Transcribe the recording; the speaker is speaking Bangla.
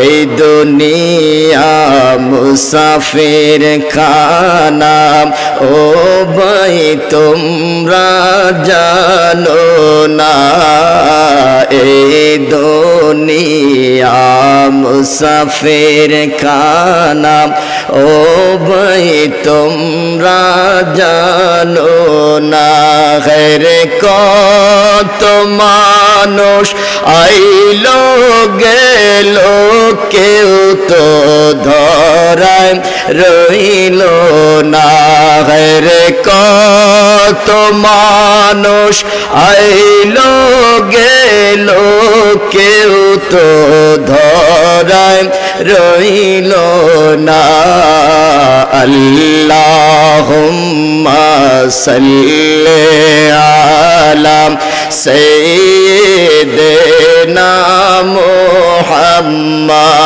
এই দুনিয়া মুসাফির খানা ও ভাই, তোমরা জানো না। এই দুনিয়া মুসাফির খানা ও ভাই, তোমরা জানো না। হেরে কত মানুষ গেল কেউ তো ধরায় রইল না। হেরে কত মানুষ আইলো গেল কেউ তো ধরায় রইল না। আল্লাহুম্মা সাল্লি আলা সাইয়্যিদিনা মুহাম্মদ